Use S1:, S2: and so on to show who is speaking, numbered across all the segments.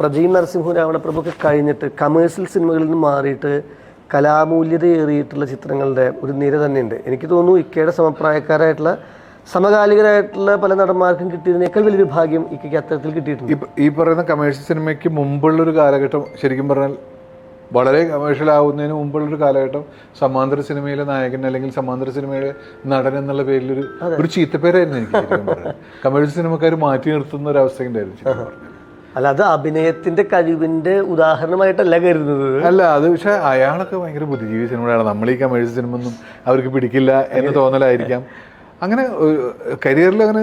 S1: പ്രജീൻ നരസിംഹ രാവണപ്രഭുക്ക് കഴിഞ്ഞിട്ട് കമേഴ്ഷ്യൽ സിനിമകളിൽ നിന്ന് മാറിയിട്ട് കലാമൂല്യതയേറിയിട്ടുള്ള ചിത്രങ്ങളുടെ ഒരു നിര തന്നെയുണ്ട്. എനിക്ക് തോന്നുന്നു ഇക്കയുടെ സമപ്രായക്കാരായിട്ടുള്ള സമകാലികരായിട്ടുള്ള പല നടന്മാർക്കും കിട്ടിയതിനേക്കാൾ വലിയൊരു ഭാഗ്യം ഇക്കയ്ക്ക് അത്തരത്തിൽ കിട്ടിയിട്ടുണ്ട്.
S2: ഈ പറയുന്ന കമേഴ്ഷ്യൽ സിനിമയ്ക്ക് മുമ്പുള്ളൊരു കാലഘട്ടം ശരിക്കും പറഞ്ഞാൽ വളരെ കമേഴ്ഷ്യൽ ആവുന്നതിന് മുമ്പുള്ളൊരു കാലഘട്ടം സമാന്തര സിനിമയിലെ നായകൻ അല്ലെങ്കിൽ സമാന്തര സിനിമയിലെ നടൻ എന്നുള്ള പേരിലൊരു ഒരു ചീത്തപ്പേരായിരുന്നു എനിക്ക് കമേഴ്ഷ്യൽ സിനിമക്കാർ മാറ്റി നിർത്തുന്ന ഒരു അവസ്ഥ ഉണ്ടായിരുന്നു.
S1: അല്ല അത് അഭിനയത്തിന്റെ കഴിവിന്റെ ഉദാഹരണമായിട്ടല്ല കരുതുന്നത്.
S2: അല്ല അത് പക്ഷെ അയാളൊക്കെ ഭയങ്കര ബുദ്ധിജീവി സിനിമയാണ് നമ്മൾ ഈ കമേഴ്സ് സിനിമ ഒന്നും അവർക്ക് പിടിക്കില്ല എന്ന് തോന്നലായിരിക്കാം. അങ്ങനെ കരിയറിൽ അങ്ങനെ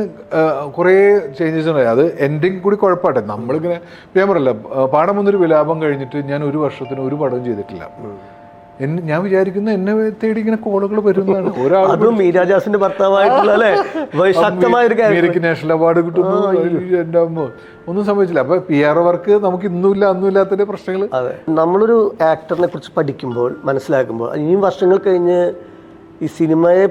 S2: കുറേ ചേഞ്ചസ് ഉണ്ടായി അത് എൻഡിങ് കൂടി കുഴപ്പമാട്ടെ. നമ്മളിങ്ങനെ ഞാൻ പറയല്ല പാടം വന്നൊരു വിലാപം കഴിഞ്ഞിട്ട് ഞാൻ ഒരു വർഷത്തിന് ഒരു പടവും ചെയ്തിട്ടില്ല. എന്നെ ഞാൻ വിചാരിക്കുന്ന എന്നെ തേടി ഇങ്ങനെ കോളുകൾ വരുന്നതാണ്. ഒരാൾ
S1: അതും മീരാജാസിന്റെ ഭർത്താവായിട്ടുള്ള അല്ലെ? ശക്തമായ ഒരു
S2: നാഷണൽ അവാർഡ് കിട്ടുന്നു. എന്റെ അമ്മ. ഒന്നും സംഭവിച്ചില്ല. അപ്പൊ പി ആർ വർക്ക് നമുക്ക് ഇന്നുമില്ല അന്നും ഇല്ലാത്തതിന്റെ പ്രശ്നങ്ങൾ
S1: നമ്മളൊരു ആക്ടറിനെ കുറിച്ച് പഠിക്കുമ്പോൾ മനസ്സിലാക്കുമ്പോൾ ഇനിയും വർഷങ്ങൾ കഴിഞ്ഞ് ഈ സിനിമയെ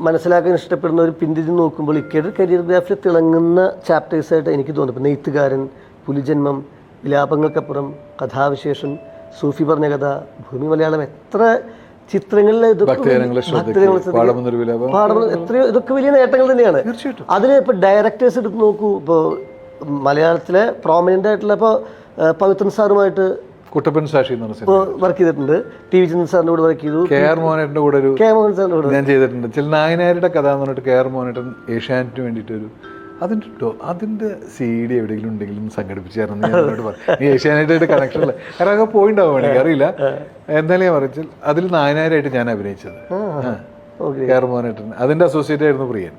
S1: മനസ്സിലാക്കാൻ ഇഷ്ടപ്പെടുന്നവർ പിന്തിരിഞ്ഞ് നോക്കുമ്പോൾ ഇക്കയുടെ കരിയർ ഗ്രാഫിൽ തിളങ്ങുന്ന ചാപ്റ്റേഴ്സായിട്ട് എനിക്ക് തോന്നുന്നു. ഇപ്പം നെയ്ത്തുകാരൻ പുലിജന്മം വിലാപങ്ങൾക്കപ്പുറം കഥാവിശേഷം സൂഫി പറഞ്ഞ കഥ ഭൂമി മലയാളം എത്ര ചിത്രങ്ങളിലെ എത്രയോ ഇതൊക്കെ വലിയ നേട്ടങ്ങൾ തന്നെയാണ്. അതിന് ഇപ്പോൾ ഡയറക്ടേഴ്സ് എടുത്ത് നോക്കൂ. ഇപ്പോൾ മലയാളത്തിലെ പ്രോമിനന്റ് ആയിട്ടുള്ള ഇപ്പോൾ പവിത്രൻ സാറുമായിട്ട്
S2: കുട്ടപ്പൻ സാക്ഷി
S1: വർക്ക് ചെയ്തിട്ടുണ്ട്. ടി വി ചന്ദ്രൻ സാറിന്റെ കൂടെ വർക്ക് ചെയ്തു.
S2: കെ ആർ മോഹനേട്ടന്റെ കൂടെ ഒരു
S1: കെ മോഹൻ സാറിന്റെ കൂടെ
S2: ഞാൻ ചെയ്തിട്ടുണ്ട്. ചില നായനാരുടെ കഥ എന്ന് പറഞ്ഞിട്ട് കെ ആർ മോഹനേട്ടൻ ഏഷ്യാനെറ്റിന് വേണ്ടിയിട്ട് ഒരു അതിന്റെ ഡോ അതിന്റെ സി ഡി എവിടെയെങ്കിലും ഉണ്ടെങ്കിലും സംഘടിപ്പിച്ചായിരുന്നു ഞാൻ എന്നോട് പറഞ്ഞു. നീ ഏഷ്യാനെറ്റായിട്ട് കണക്ഷൻ ഉള്ള കാരണം അതൊക്കെ പോയിണ്ടാവും എനിക്ക് അറിയില്ല. എന്നാലും ഞാൻ പറഞ്ഞാൽ അതിൽ നായനാരായിട്ട് ഞാൻ അഭിനയിച്ചത്.
S1: ഓക്കെ.
S2: കെ ആർ അതിന്റെ അസോസിയേറ്റ് ആയിരുന്നു പ്രിയൻ.